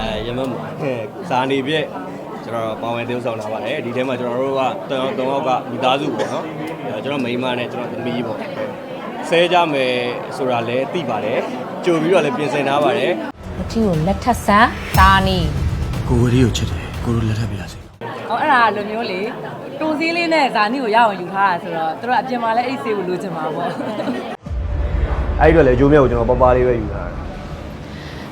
အဲရမတ်ဇာနေပြည့်ကျွန်တော်ပေါဝင် tiêu ဆောင်လာပါတယ်ဒီထဲမှာကျွန်တော်တို့ကတောင်တောင်ယောက်ကမိသားစုပေါ့နော်အဲကျွန်တော်မိန်းမနဲ့ကျွန်တော်သမီးပေါ့ဆဲကြမယ်ဆိုတာလည်းသိပါတယ်ကြိုပြီးတော့လည်းပြင်ဆင်ထားပါတယ်မထီကိုလက်ထပ်ဆန်းဒါနီကိုဝရီကိုချစ်တယ်ကိုတို့လက်ထပ်ပြရစီဟောအဲ့ဒါလိုမျိုးလေတူစည်းလေးနဲ့ဇာနီကိုရအောင်ယူထားတာဆိုတော့သူတို့အပြင်မှာလည်းအိတ်ဆေးကိုလိုချင်မှာပေါ့အဲ့ဒီတော့လည်းအကျိုးမြတ်ကိုကျွန်တော်ပပလေးပဲယူထားတယ်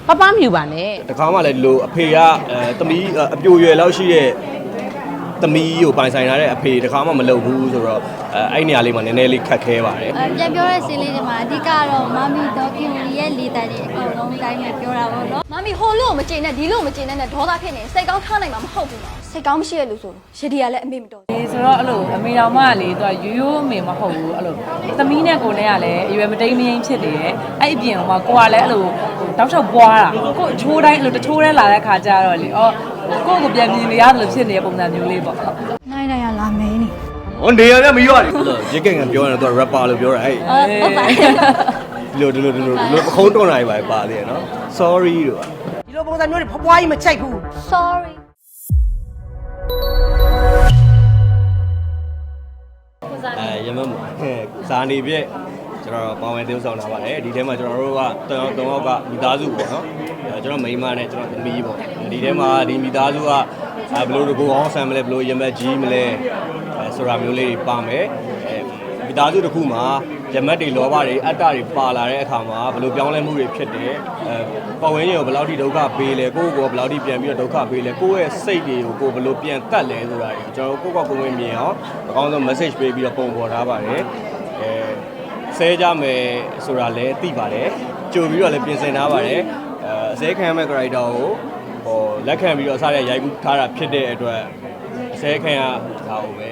ပပမြူပါနဲ့တခါမှလည်းလို့အဖေကအဲသမီးအပြိုရွယ်လောက်ရှိတဲ့သမီးကိုပိုင်ဆိုင်ထားတဲ့အဖေတခါမှမလုပ်ဘူးဆိုတော့အဲအဲ့နေရာလေးမှာနည်းနည်းလေးခက်ခဲပါတယ်အပြန်ပြောတဲ့စီးလေးတွေမှာအဓိကတော့မမီဒေါကီဝီရဲ့လေတန်တွေအကုန်လုံးတိုင်းနဲ့ပြောတာပေါ့နော်မမီဟိုလို့မကျင်နဲ့ဒီလို့မကျင်နဲ့နဲ့ဒေါသဖြစ်နေစိတ်ကောင်းထားနိုင်မှာမဟုတ်ဘူးနော် စိတ်ကောင်းမရှိရလို့ဆိုရည်ဒီကလည်းအမေမတော်ဒီဆိုတော့အဲ့လိုအမေတော်မကလေသူကရိုးရိုးအမေမဟုတ်ဘူးအဲ့လိုသမီးနဲ့ကိုနဲ့ကလည်းအရွယ်မတိမ်မရင်ဖြစ်နေတယ်အဲ့အပြင်ကကိုကလည်းအဲ့လိုတောက်လျှောက်ပွားတာကိုအချိုးတိုင်းအဲ့လိုတချိုးထဲလာတဲ့ခါကျတော့လေအော်ကိုယ့်ကိုပြန်မြင်နေရတယ်လို့ဖြစ်နေတဲ့ပုံစံမျိုးလေးပေါ့နိုင်နိုင်ရလာမင်းနေဟောနေရမြမရွရတယ်ရစ်ကင်ကပြောရတယ်သူက rapper လို့ပြောတာအဲ့ဟုတ်ပါဒီလိုဒီလိုဒီလိုဒီလိုပခုံးတွန်းလာပြီပါသေးတယ်နော် sorry တို့ဒီလိုပုံစံမျိုးတွေဖွားဖွားကြီးမချိုက်ဘူး sorry အဲရမတ်ဇာနေပြည့်ကျွန်တော်ပေါဝင် tiêu ဆောင်လာပါတယ်ဒီထဲမှာကျွန်တော်တို့ကတောင်တောင်ယောက်ကမိသားစုပေါ့နော်အဲကျွန်တော်မိန်းမနဲ့ကျွန်တော်သမီးပေါ့ဒီထဲမှာဒီမိသားစုကအဲဘယ်လိုတကူအောင်ဆန်မလဲဘယ်လိုရမတ်ကြီးမလဲအဲဆိုတာမျိုးလေးတွေပါမယ်အဲမိ သားစုတစ်ခုမှာရမတ်တွေလောဘတွေအတ္တတွေပါလာတဲ့အခါမှာဘယ်လိုပြောင်းလဲမှုတွေဖြစ်တယ်အဲပတ်ဝန်းကျင်ကိုဘယ်လောက်ထိဒုက္ခပေးလဲကိုယ့်ကိုယ်ကိုဘယ်လောက်ထိပြန်ပြီးတော့ဒုက္ခပေးလဲကိုယ့်ရဲ့စိတ်တွေကိုကိုယ်ဘယ်လိုပြန်တတ်လဲဆိုတာတွေကျွန်တော်တို့ကိုယ့်ကိုယ်ကိုယ်ဝင်မြင်အောင်အကောင်းဆုံး message ပေးပြီးတော့ပုံပေါ်ထားပါတယ်အဲဆဲကြမယ်ဆိုတာလည်းသိပါတယ်ကြိုပြီးတော့လည်းပြင်ဆင်ထားပါတယ်အဲအစဲခံရမဲ့ character ကိုဟိုလက်ခံပြီးတော့စားရရိုက်ကူးထားတာဖြစ်တဲ့အတွက်အစဲခံရတာကိုပဲ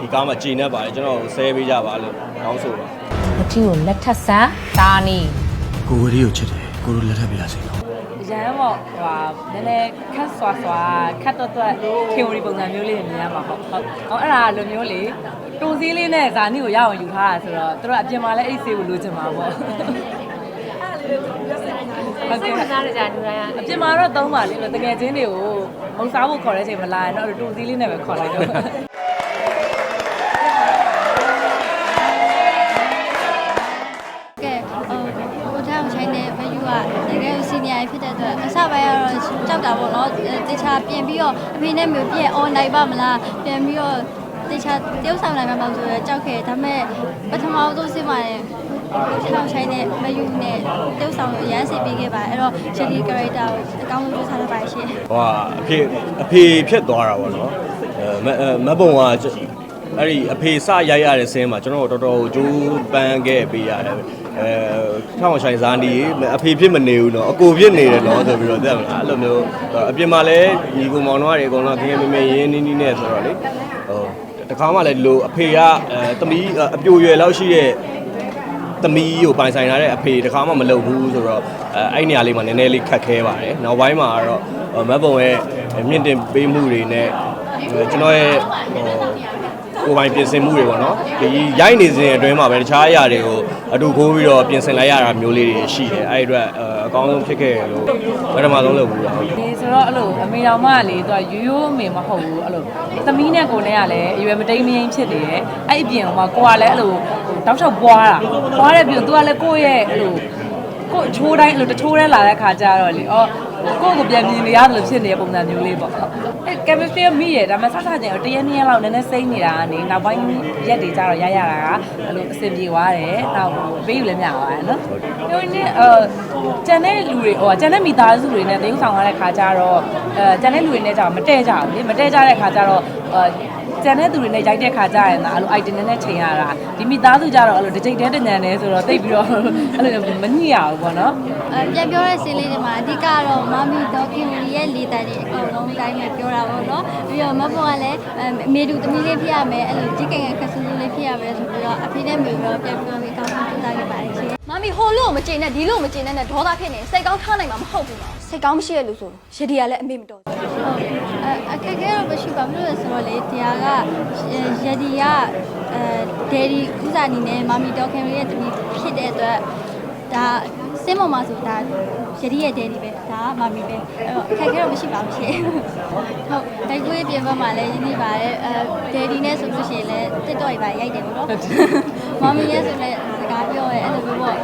ဒီကားမှာကြည်နေပါတယ်ကျွန်တော်ဆဲပေးကြပါလို့တောင်းဆိုပါမထီကိုလက်ထပ်ဆန်းဒါနီကိုဝရီကိုချစ်တယ်ကိုတို့လက်ထပ်ပြရစီရမ်းပေါ့ဟိုနည်းနည်းခတ်ဆွာဆွာခတ်တော့တော့ theory ပုံစံမျိုးလေးမြင်ရမှာပေါ့ဟုတ်ဟောအဲ့ဒါလိုမျိုးလေတူစည်းလေးနဲ့ဇာနီကိုရအောင်ယူထားတာဆိုတော့သူတို့အပြင်မှာလည်းအိတ်ဆေးကိုလိုချင်မှာပေါ့ဟုတ်ကဲ့စားရကြတူရအပြင်မှာတော့သုံးပါလေတကယ်ချင်းတွေကိုမုံစားဖို့ခေါ်တဲ့အချိန်မလာရင်တော့တူစည်းလေးနဲ့ပဲခေါ်လိုက်တော့ ကယ်စီနီယာဖြစ်တဲ့အတွက်အစပိုင်းကတော့ကြောက်တာပေါ့နော်တေချာပြင်ပြီးတော့အဖေနဲ့မျိုးပြင် online ပါမလားပြင်ပြီးတော့တေချာတယောက်ဆောင်နိုင်မှာမဟုတ်ဆိုတော့ကြောက်ခဲ့ဒါပေမဲ့ပထမဆုံးစစ်မှလည်းကိုထားအောင်ချိုင်းတဲ့ဘယူနဲ့တယောက်ဆောင်ကိုရမ်းစီပေးခဲ့ပါအဲ့တော့ Jelly character ကိုအကောင်းဆုံးစူးစမ်းထားပါရှင်ဟိုကအဖေအဖေဖြစ်သွားတာပေါ့နော်အဲမအဲမဘုံကကျအဲ့ဒီအဖေစရိုက်ရတဲ့ဆင်းမှာကျွန်တော်တို့တော်တော်ကြိုးပန်းခဲ့ပေးရတယ် အဲထောင်ဆိုင်စားနေအဖေဖြစ်မနေဘူးနော်အကိုဖြစ်နေတယ်နော်ဆိုပြီးတော့သိရမလားအဲ့လိုမျိုးအပြင်မှာလည်းညီကိုမောင်နှမတွေအကုန်လုံးခင်ခင်မင်မင်ရင်းနီးနီးနဲ့ဆိုတော့လေဟိုတခါမှလည်းဒီလိုအဖေကအဲသမီးအပြိုရွယ်လောက်ရှိတဲ့သမီးကိုပိုင်ဆိုင်ထားတဲ့အဖေတခါမှမလုပ်ဘူးဆိုတော့အဲအဲ့နေရာလေးမှာနည်းနည်းလေးခက်ခဲပါတယ်။နောက်ပိုင်းမှာတော့မတ်ပုံရဲ့မြင့်တင်ပေးမှုတွေနဲ့ကျွန်တော်ရဲ့ဟို ကိုယ်ပိုင်ပြင်ဆင်မှုတွေပေါ့နော်။ဒီရိုက်နေစဉ်အတွင်းမှာပဲတခြားအရာတွေကိုအတူခိုးပြီးတော့ပြင်ဆင်လိုက်ရတာမျိုးလေးတွေရှိတယ်။အဲ့ဒီအတွက်အကောင်းဆုံးဖြစ်ခဲ့ရလို့ပထမဆုံးလုပ်ဘူးလားဟုတ်ဒီဆိုတော့အဲ့လိုအမေတော်မကလေသူကရိုးရိုးအမေမဟုတ်ဘူးအဲ့လိုသမီးနဲ့ကိုနဲ့ကလည်းအရွယ်မတိမ်မရင်ဖြစ်နေတယ်အဲ့အပြင်ကကိုကလည်းအဲ့လိုတောက်လျှောက်ပွားတာပွားတဲ့ပြီးတော့သူကလည်းကိုယ့်ရဲ့အဲ့လိုကိုအချိုးတိုင်းအဲ့လိုတချိုးထဲလာတဲ့ခါကျတော့လေအော် ကိုယ့်ကိုပြန်မြင်နေရတယ်လို့ဖြစ်နေတဲ့ပုံစံမျိုးလေးပေါ့အဲ့ chemistry မိရဒါမှဆက်ဆက်ချင်းတရက်နှစ်ရက်လောက်နည်းနည်းစိမ့်နေတာကနေနောက်ပိုင်းရက်တွေကျတော့ရရတာကအဲ့လိုအဆင်ပြေသွားတယ်နောက်ဟိုဘေးယူလည်းမြသွားတယ်နော်ပြောနေအဲကျန်တဲ့လူတွေဟိုကျန်တဲ့မိသားစုတွေနဲ့တရုပ်ဆောင်ရတဲ့ခါကျတော့အဲကျန်တဲ့လူတွေနဲ့ကျတော့မတည့်ကြဘူးလေမတည့်ကြတဲ့ခါကျတော့အဲ ကျန်တဲ့သူတွေနဲ့ရိုက်တဲ့ခါကျရင်ဒါအဲ့လို item နဲ့ချိန်ရတာဒီမိသားစုကြတော့အဲ့လိုတစ်ကြိတ်တည်းတညံနေဆိုတော့တိတ်ပြီးတော့အဲ့လိုမညှိရဘူးပေါ့နော်အပြန်ပြောတဲ့စီးလေးတွေမှာအဓိကတော့မမီဒေါကီဝီရဲ့လေတန်တွေအကုန်လုံးတိုင်းနဲ့ပြောတာပေါ့နော်ပြီးတော့မဖော်ကလည်းအမေတူသမီးလေးဖြစ်ရမယ်အဲ့လိုကြီးကင်ကခက်ဆူဆူလေးဖြစ်ရမယ်ဆိုပြီးတော့အဖေနဲ့မေတော့ပြန်ပြောပြီးကောင်းကောင်းကြိုးစားခဲ့ပါတယ်ရှင်မမီဟိုလို့မကျင်နဲ့ဒီလို့မကျင်နဲ့နဲ့ဒေါသဖြစ်နေစိတ်ကောင်းထားနိုင်မှာမဟုတ်ဘူးနော် စိတ်ကောင်းမရှိရလို့ဆိုရည်ဒီကလည်းအမေမတော်ဟုတ်အအခက်အခဲတော့မရှိပါဘူးလို့ဆိုတော့လေတရားကယဒီကအဲဒယ်ဒီဥစားအနေနဲ့မမီဒေါခင်ရဲ့တမီဖြစ်တဲ့အတွက်ဒါစင်းပေါ်မှာဆိုဒါရည်ရဲ့ဒဲဒီပဲဒါကမမီပဲအဲ့တော့အခက်အခဲတော့မရှိပါဘူးရှင်ဟုတ်တိုက်ကွေးပြင်ဘက်မှာလည်းရင်းနှီးပါတယ်အဲဒဲဒီနဲ့ဆိုလို့ရှိရင်လည်းတစ်တော့ရပါရိုက်တယ်ပေါ့နော်မမီရဲ့ဆိုလည်းစကားပြောရဲအဲ့လိုမျိုးပေါ့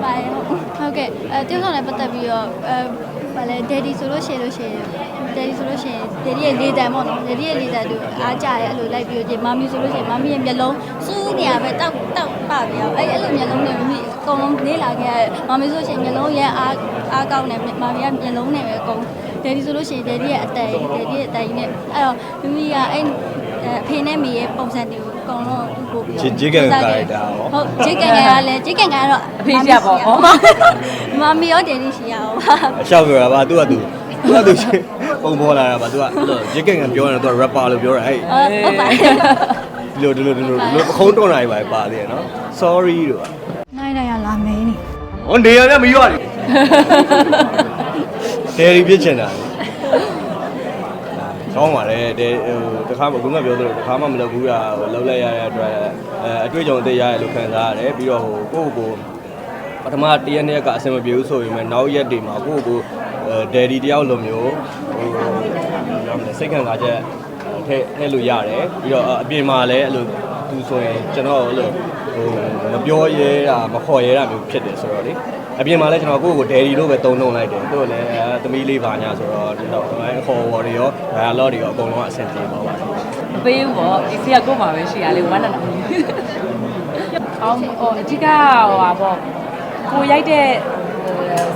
အဆင်ပြေပါတယ်ဟုတ်ဟုတ်ကဲ့အဲတင်းဆောင်လည်းပတ်သက်ပြီးတော့အဲဘာလဲဒဲဒီဆိုလို့ရှိရင်လို့ရှိရင်ဒဲဒီဆိုလို့ရှိရင်ဒဲဒီရဲ့လေးတန်ပေါ့နော်ဒဲဒီရဲ့လေးတန်တို့အားကြရဲအဲ့လိုလိုက်ပြီးတော့မမီဆိုလို့ရှိရင်မမီရဲ့မျက်လုံးစူးနေရပဲတောက်တောက်ပပြအောင်အဲ့အဲ့လိုမျက်လုံးတွေမိအကုန်လုံးလေးလာခဲ့မမီဆိုရှင်မျက်လုံးရဲ့အားအားကောင်းတယ်မမီကမျက်လုံးနဲ့ပဲအကုန်ဒဲဒီဆိုလို့ရှိရင်ဒဲဒီရဲ့အတန်ဒဲဒီရဲ့အတန်ကြီးနဲ့အဲ့တော့မမီကအဲ့အဖေနဲ့မေရဲ့ပုံစံတွေကို အကုန်လုံးသူ့ကိုပြီးဂျေဂျေကန်ကာရိုက်တာရော ဟုတ်ဂျေကန်ကလည်းဂျေကန်ကတော့အဖေရှိရပေါ့ဟော မမီရောဒဲဒီရှိရအောင်ပါအရှောက်ပြောတာပါသူကသူသူကသူပုံပေါ်လာတာပါသူကဂျေကန်ကပြောနေတာသူက rapper လို့ပြောတာဟဲ့ဟုတ်ပါဒီလိုဒီလိုဒီလိုဒီလိုပခုံးတွန်းလာပြီပါပါသေးရနော် sorry တို့နိုင်နိုင်ရလာမင်းနေဟောနေရလည်းမရွရတယ်ဒယ်ရီပြစ်ချင်တာ ကောင်းပါလေတဲ့ဟိုတခါမှခုနကပြောသလိုတခါမှမလုပ်ဘူးတာဟိုလောက်လိုက်ရတဲ့အတွက်အဲအတွေ့အကြုံအသေးရတယ်လို့ခံစားရတယ်ပြီးတော့ဟိုကိုယ့်ကိုယ်ပထမတရက်နေ့ကအဆင်မပြေဘူးဆိုရင်လည်းနောက်ရက်တွေမှာကိုယ့်ကိုယ်ဒယ်ဒီတယောက်လိုမျိုးဟိုရောမလဲစိတ်ခံစားချက်ထဲထဲလို့ရတယ်ပြီးတော့အပြင်မှာလည်းအဲ့လိုသူဆိုရင်ကျွန်တော်အဲ့လိုဟိုမပြောရဲတာမခေါ်ရဲတာမျိုးဖြစ်တယ်ဆိုတော့လေ အပြင်မှာလည်းကျွန်တော်ကိုယ့်ကိုဒယ်ဒီလို့ပဲတုံ့နှုံလိုက်တယ်သူ့လည်းသမီးလေးပါညာဆိုတော့ဒီတော့အခေါ်ဝေါ်တွေရော dialogue တွေရောအကုန်လုံးအဆင်ပြေပါပါတယ်မပေးဘူးပေါ့ဒီစီကကို့မှာပဲရှိရလေဝမ်းနာနာအောင်ဟိုအဓိကဟိုပါပေါ့ကိုရိုက်တဲ့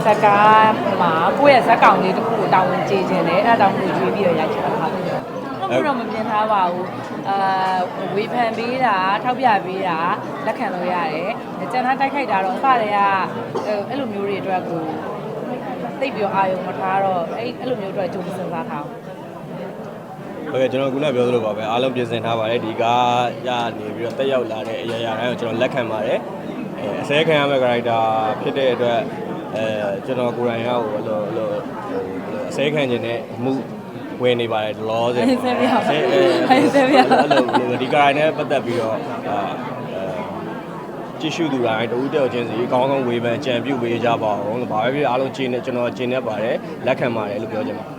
ဇက်ကားမှာကိုယ့်ရဲ့ဇက်ကောင်လေးတစ်ခုကိုတာဝန်ကျေခြင်းတယ်အဲ့ဒါတောင်ကိုရွေးပြီးတော့ရိုက်ချင်တာဟု တ်ဟုတ်တော့မပြင်ထားပါဘူးအာဝေဖန်ပေးတာထောက်ပြပေးတာလက်ခံလို့ရတယ်ကျန်တာတိုက်ခိုက်တာတော့အစတည်းကအဲ့လိုမျိုးတွေအတွက်ကိုသိပြီးတော့အာရုံမထားတော့အဲ့အဲ့လိုမျိုးအတွက်ကြိုးစဉ်းစားထားအောင်ဟုတ်ကဲ့ကျွန်တော်ခုနပြောသလိုပါပဲအားလုံးပြင်ဆင်ထားပါတယ်ဒီကားရနေပြီးတော့တက်ရောက်လာတဲ့အရာရာတိုင်းကိုကျွန်တော်လက်ခံပါတယ်အဲအစဲခံရမယ့် character ဖြစ်တဲ့အတွက်အဲကျွန်တော်ကိုယ်တိုင်ရောက်ဟိုလိုလိုအစဲခံခြင်းနဲ့အမှု ဝင်နေပါတယ်လောဆယ်ဟဲ့ဆဲပြအောင်အဲဟဲ့ဆဲပြအောင်အဲ့လိုဒီ character နဲ့ပတ်သက်ပြီးတော့အာကြည့်ရှုသူတိုင်းတူတဲ့ချင်းစီအကောင်းဆုံးဝေဖန်ကြံပြုပေးကြပါအောင်။ဘာပဲဖြစ်အားလုံးကျင်းနေကျွန်တော်ကျင်းနေပါတယ်လက်ခံပါတယ်လို့ပြောချင်ပါတယ်